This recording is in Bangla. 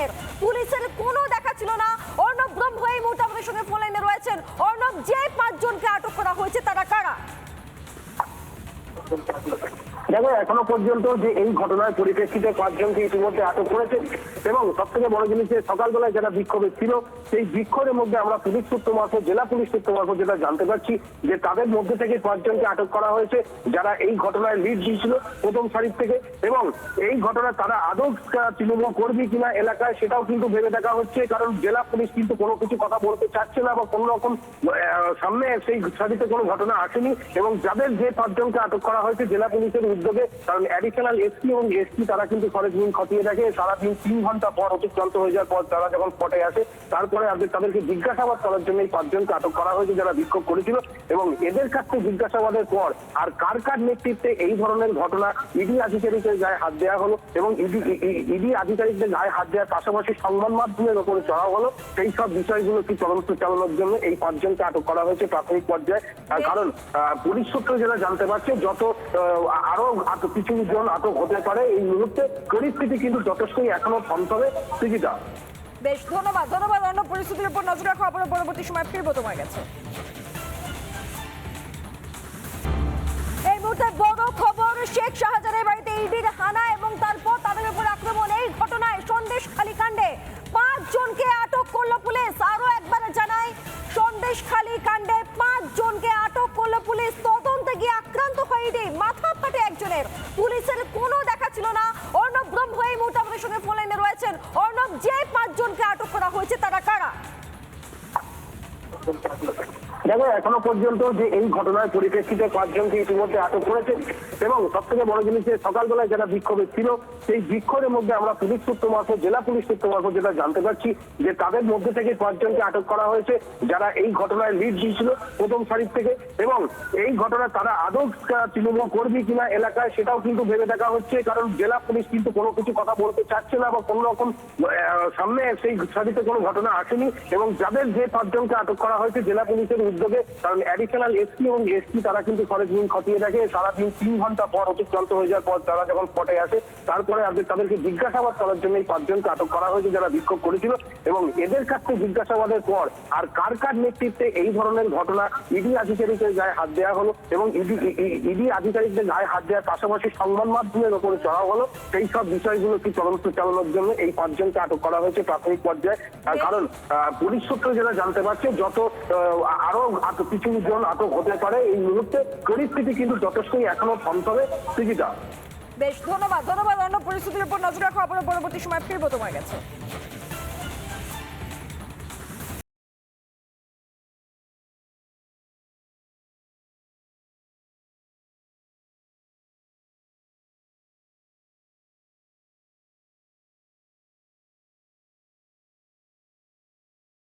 রয়েছেন পুলিশের কোনো দেখা ছিল না। অর্ণব ব্রহ্ম এই মুহূর্তে আমাদের সঙ্গে ফোন লাইনে রয়েছেন। অর্ণব, যে পাঁচজনকে আটক করা হয়েছে, তারা কারা? এখনও পর্যন্ত যে এই ঘটনার পরিপ্রেক্ষিতে পাঁচজনকে ইতিমধ্যে আটক করেছে। এবং সব থেকে বড় জিনিস যে সকালবেলায় যারা বিক্ষোভে ছিল, সেই বিক্ষোভের মধ্যে আমরা পুলিশ সূত্র মারফত, জেলা পুলিশ সূত্র মারফত যেটা জানতে পারছি যে তাদের মধ্যে থেকে পাঁচজনকে আটক করা হয়েছে, যারা এই ঘটনায় লিড দিয়েছিল প্রথম সারির থেকে। এবং এই ঘটনায় তারা আদৌ তৃণমূল কর্মী কিনা এলাকায় সেটাও কিন্তু ভেবে দেখা হচ্ছে, কারণ জেলা পুলিশ কিন্তু কোনো কিছু কথা বলতে চাচ্ছে না বা কোনো রকম সামনে সেই সারিতে কোনো ঘটনা আসেনি। এবং যাদের যে পাঁচজনকে আটক করা হয়েছে, জেলা পুলিশের উদ্যোগে কারণ অ্যাডিশনাল এসপি এবং এসপি তারা কিন্তু সরেজমিন খতিয়ে দেখে সারাদিন তিন ঘণ্টা পর অতিক্রান্ত হয়ে যাওয়ার পর তারা যখন স্পটে আসে তারপরে তাদেরকে জিজ্ঞাসাবাদ করার জন্য এই পাঁচজনকে আটক করা হয়েছে যারা বিক্ষোভ করেছিল এবং এদের কাছ জিজ্ঞাসাবাদের পর আর কার কার নেতৃত্বে এই ধরনের ঘটনা ইডি আধিকারিকের গায়ে হাত দেওয়া হলো এবং ইডি ইডি আধিকারিকদের গায়ে হাত দেওয়ার পাশাপাশি সংবাদ মাধ্যমের ওপরে চড়া হলো সেই সব বিষয়গুলো কি তদন্ত চালানোর জন্য এই পাঁচজনকে আটক করা হয়েছে প্রাথমিক পর্যায়ে? কারণ পুলিশ সূত্রে যেটা জানতে পারছে যত আহ, আরও কিছু জন আটক হতে পারে। এই মুহূর্তে পরিস্থিতি কিন্তু যথেষ্টই এখনও থমথমে। স্থিতিটা বেশ, ধন্যবাদ ধন্যবাদ। অন্য পরিস্থিতির উপর নজর রাখো। আবার পরবর্তী সময় ফিরবো তোমার কাছে। এই মুহূর্তে বড় খবর, শেখ শাহজাহানের বাড়িতে ইডির হানা এবং তারপর তাদের উপর আক্রমণ। এই ঘটনায় সন্দেশ খালি কাণ্ডে পাঁচ জনকে আটক করল পুলিশ। আরও একবার জানাই, সন্দেশ খালি কাণ্ডে পাঁচ জনকে আটক করল পুলিশ। তদন্তে গিয়ে আক্রান্ত হয় মাথা একজনের পুলিশের কোনো দেখা ছিল না। অর্ণব ব্রহ্ম এই মুহূর্তে আমাদের সঙ্গে ফোন লাইনে রয়েছেন। অর্ণব, যে পাঁচজনকে আটক করা হয়েছে, তারা কারা? দেখো, এখনও পর্যন্ত যে এই ঘটনার পরিপ্রেক্ষিতে পাঁচজনকে ইতিমধ্যে আটক করেছে এবং সব থেকে বড় জিনিস যে সকালবেলায় যারা বিক্ষোভে ছিল, সেই বিক্ষোভের মধ্যে আমরা পুলিশ সূত্র মারফত, জেলা পুলিশ সূত্র মারফত যেটা জানতে পারছি যে তাদের মধ্যে থেকে পাঁচজনকে আটক করা হয়েছে, যারা এই ঘটনায় লিড দিয়েছিল প্রথম সারির থেকে এবং এই ঘটনা তারা আদৌ তৃণমূল কর্মী কিনা এলাকায় সেটাও কিন্তু ভেবে দেখা হচ্ছে, কারণ জেলা পুলিশ কিন্তু কোনো কিছু কথা বলতে চাচ্ছে না বা কোনো রকম সামনে সেই সারিতে কোনো ঘটনা আসেনি এবং যাদের যে পাঁচজনকে আটক করা হয়েছে জেলা পুলিশের উদ্যোগে, কারণ অ্যাডিশনাল এসপি এবং এসপি তারা কিন্তু সরেজমিন খতিয়ে দেখে, সারাদিন তিন ঘণ্টা পর অতিক্রান্ত হয়ে যাওয়ার পর তারা যখন স্পটে আসে তারপরে তাদেরকে জিজ্ঞাসাবাদ করার জন্য এই পাঁচজনকে আটক করা হয়েছে যারা বিক্ষোভ করেছিল এবং এদের কাছ থেকে জিজ্ঞাসাবাদের পর আর কার কার নেতৃত্বে এই ধরনের ঘটনা ইডি আধিকারিকের গায়ে হাত দেওয়া হলো এবং ইডি ইডি আধিকারিকদের গায়ে হাত দেওয়ার পাশাপাশি সংবাদ মাধ্যমের ওপরে চড়া হলো। সেই সব বিষয়গুলো কি তদন্ত চালানোর জন্য এই পাঁচজনকে আটক করা হয়েছে প্রাথমিক পর্যায়ে? কারণ পুলিশ সূত্রে যেটা জানতে পারছে যত আরও কিছু জন আটক হতে পারে এই মুহূর্তে পরিস্থিতি কিন্তু যথেষ্টই এখনও থমথমে টিকিটা। বেশ, ধন্যবাদ ধন্যবাদ। অন্য পরিস্থিতির উপর নজর রাখো। আপনার পরবর্তী সময় ফিরবো তোমার কাছে।